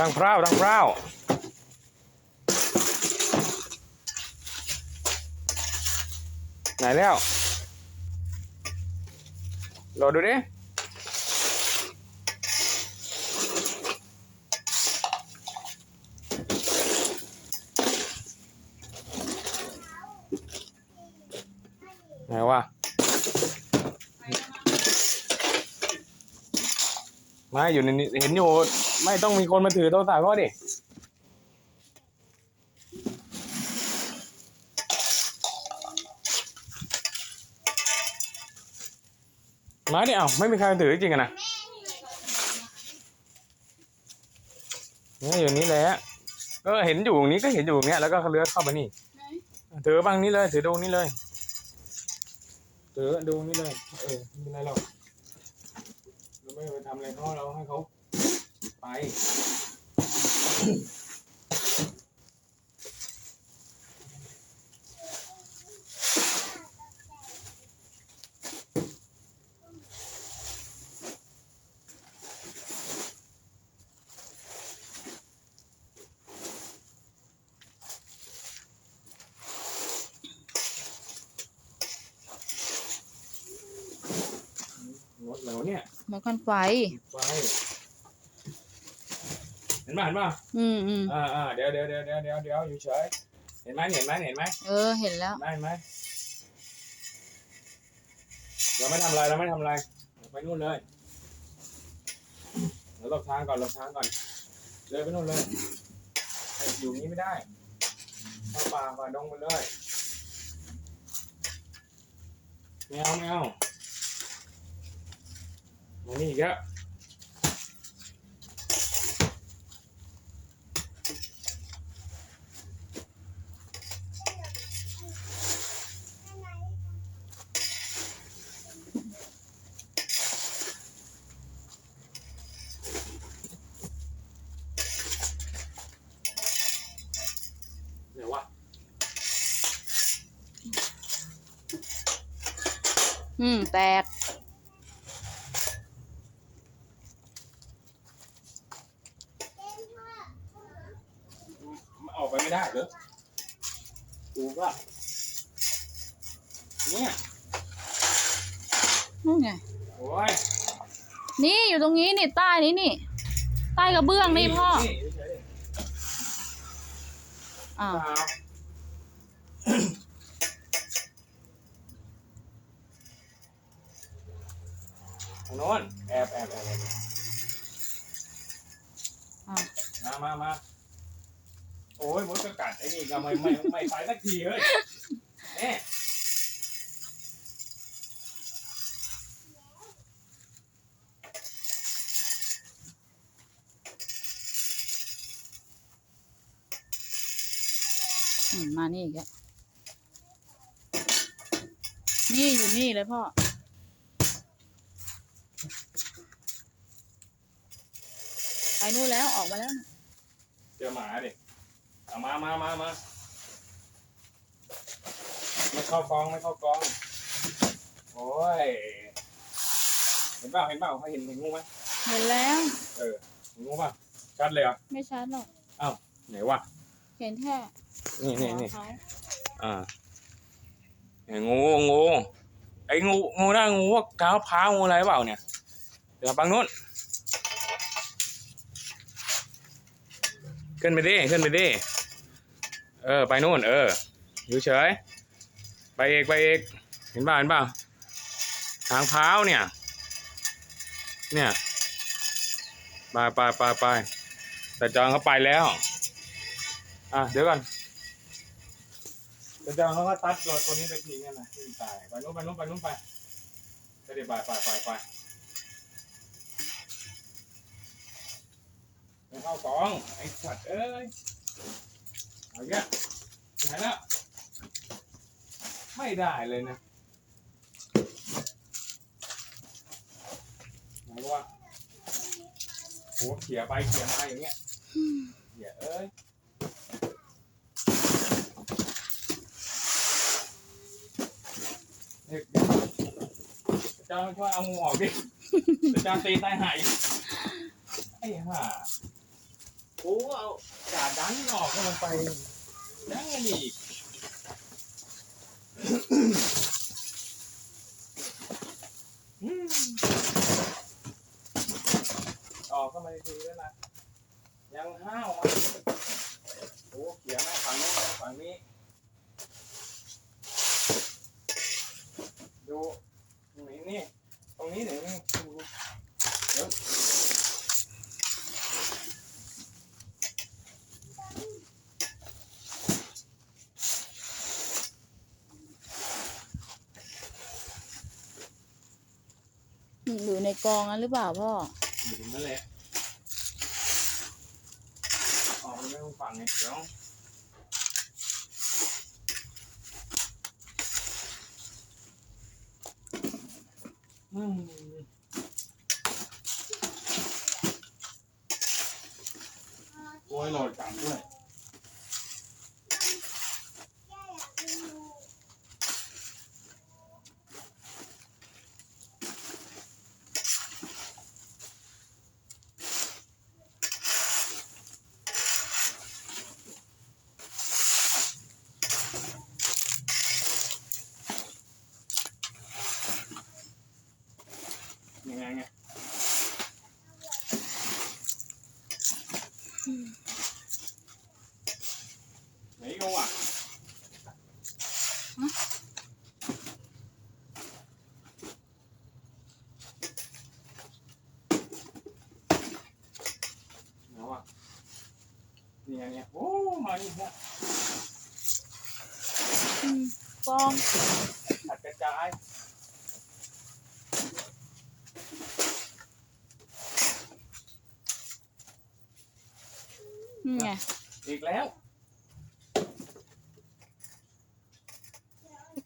ดังพร้าวดังพร้าวไหนแล้วรอดูดิไหนวะไม่อยู่ในนี้เห็นอยู่ ไม่ต้องมีคนมาถือโทรศัพท์ก็ดิมาดิเอาไม่มีใครมาถือจริงๆนะเนี่ยอยู่นี้แหละก็เห็นอยู่ตรงนี้ก็เห็นอยู่ตรงนี้แล้วก็เลื้อยเข้ามานี่ถือบังนี้เลยถือดูนี้เลยถือดูนี้เลยเออไม่เป็นไรหรอกเราไม่ไปทำอะไรเขาเราให้เขา รถเราเนี่ยหมอควันไฟไปเห็นป่ะเห็นป่ะอืมอืมอ่าอ่าเดี๋ยวเดี๋ยวเดี๋ยวเดี๋ยวเดี๋ยวเดี๋ยวอยู่เฉยเห็นไหมเห็นไหมเห็นไหมเออเห็นแล้วเห็นไหมเห็นไหมเราไม่ทำอะไรเราไม่ทำอะไรไปนู่นเลยเราหลบทางก่อนหลบทางก่อนเลยไปนู่นเลยอยู่นี้ไม่ได้เข้าป่าป่าดงไปเลยไม่เอาไม่เอามานี่อีกแล้ว อืม แตก มันออกไปไม่ได้เหรอกูก็เนี่ยนู่นไง โอ้ยนี่อยู่ตรงนี้นี่ใต้นี้นี่ ใต้กระเบื้องนี่พ่อ นี่เฉยอ่าๆเปล่าทาง โน้นแอบแอบแอบแอบอ่ามามามาโอ้ยมดก็กัดไอ้นี่ก็ไม่ไม่ไม่ไปสักทีเฮ้ยเอ๊ะอืมมานี่อีกแล้วนี่อยู่นี่เลยพ่อ ไปนู่นแล้วออกมาแล้วนะเจอหมาดิเอามามามามาไม่เข้ากองไม่เข้ากอง โอ้ย เห็นเปล่าเห็นเปล่าเขาเห็นเห็นงูไหมเห็นแล้ว เออเห็นงูป่ะชัดเลยเหรอะไม่ชัดหรอกไหนวะเห็นแค่นี่นี่นี่หัวเขาอ่าเนี่ยงูงูไอ้งูงูน่างูพวกเท้าพร้าวงูอะไรเปล่าเนี่ยเดี๋ยวปังนู้น ขึ้นไปดิขึ้นไปดิเออ ไปนู่น เออ อยู่เฉย ไปเอกไปเอกเห็นป่ะเห็นป่ะทางเท้าเนี่ย เนี่ยไปไปไปไปแต่จองเขาไปแล้ว อะ เดี๋ยวก่อนแต่จองเขาก็ตัดตัวตัวนี้ไปทิ้งกันนะทิ้งตาย ไปนู้นไปนู้นไปนู้นไปไปเดี๋ยวไปไปไปไป ไปเข้ากองไอ้สัตว์เอ้ยเอาเงี้ยไหนแล้วไม่ได้เลยนะไหนวะโหเขี่ยไปเขี่ยมาอย่างเงี้ยเขี่ยเอ้ยเด็กอาจาช่วยเอางูออกดิอาจาตีตายหายไอ้ห่า โอ้เอาจ่าดันออกให้มันไปนั่งกันอีกออกเข้ามาดีๆด้วยนะ ยังห้าวอะโอ้เขียนแม่ฝั่งนู้นฝั่งนี้ ดูตรงนี้นี่ ตรงนี้เดี๋ยวนี่ดูเดี๋ยว อยู่ในกองนั้นหรือเปล่าพ่อ อยู่ตรงนั้นแหละออกไปไม่ต้องฟังไงเดี๋ยวอืมโอ้ยหลดจังด้วย ยังไงไงไหนกูอะไหนวะนี่ไงเนี่ยโอ้มาอีกแล้ว อืมกอง ตัดกระจาย นี่ไงอีกแล้ว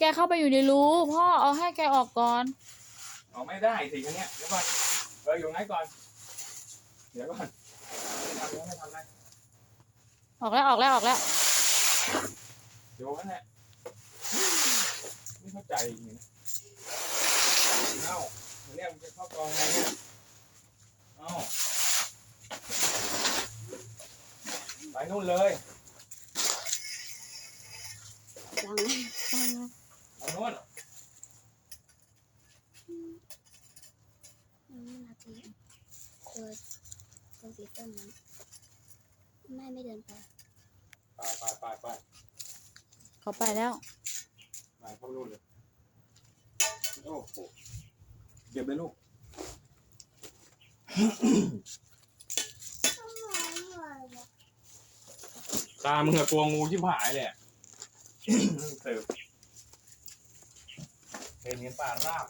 แกเข้าไปอยู่ในรูพ่อเอาให้แกออกก่อน เอาไม่ได้สิคันเนี้ยเดี๋ยวก่อนเอออยู่ไหนก่อน เดี๋ยวก่อนไม่ทำแล้วไม่ทำอะไรออกแล้วออกแล้วออกแล้ว อยู่นั่นแหละไม่เข้าใจจริงๆนะเอ้าอันเนี้ยมันจะเข้ากองไงเนี่ยเอ้าไป นู่นเลยฟังฟังเอานู่นไม่นาทีตัวตัวสีต้นนั้นแม่ไม่เดินไปไปไปไปไปเขาไปแล้วไปเข้านู่นเลยโอ้โหเก็บเลยลูก ตามึงอะกลัวงูที่ผายเลยอะเติบเป็นเงินป่าราบ